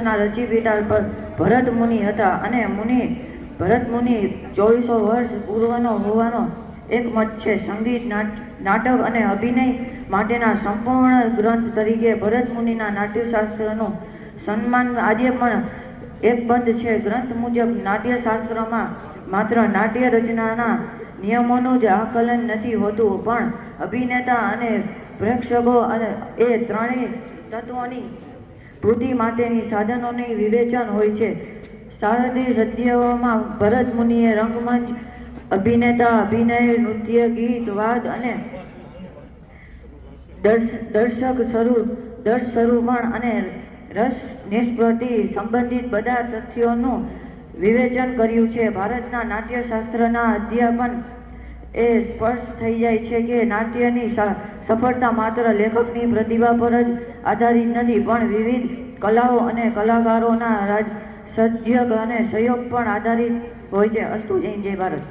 વર્ષના રચિપિતા પર ભરત મુનિ હતા અને મુનિ ભરત મુનિ ચોવીસો વર્ષ પૂર્વનો હોવાનો એક મત છે. સંગીત નાટક અને અભિનય માટેના સંપૂર્ણ ગ્રંથ તરીકે ભરત મુનિના નાટ્યશાસ્ત્રનું સન્માન આજે પણ એકબંધ છે. ગ્રંથ મુજબ નાટ્યશાસ્ત્રમાં માત્ર નાટ્ય રચનાના નિયમોનું જ આકલન નથી હોતું, પણ અભિનેતા અને પ્રેક્ષકો અને એ ત્રણેય તત્વોની વૃદ્ધિ માટેની સાધનોની વિવેચન હોય છે. શારદીય સત્યમાં ભરત મુનિએ રંગમંચ, અભિનેતા, અભિનય, નૃત્ય, ગીત, વાદ અને દર્શક સ્વરૂપ, દર્શ સ્વરૂપણ અને રસ નિષ્પતિ સંબંધિત બધા તથ્યોનું વિવેચન કર્યું છે. ભારતના નાટ્યશાસ્ત્રના અધ્યાપન એ સ્પષ્ટ થઈ જાય છે કે નાટ્યની સફળતા માત્ર લેખકની પ્રતિભા પર જ આધારિત નથી, પણ વિવિધ કલાઓ અને કલાકારોના સજ્જક અને સહયોગ પણ આધારિત હોય છે. અસ્તુ જય જય ભારત.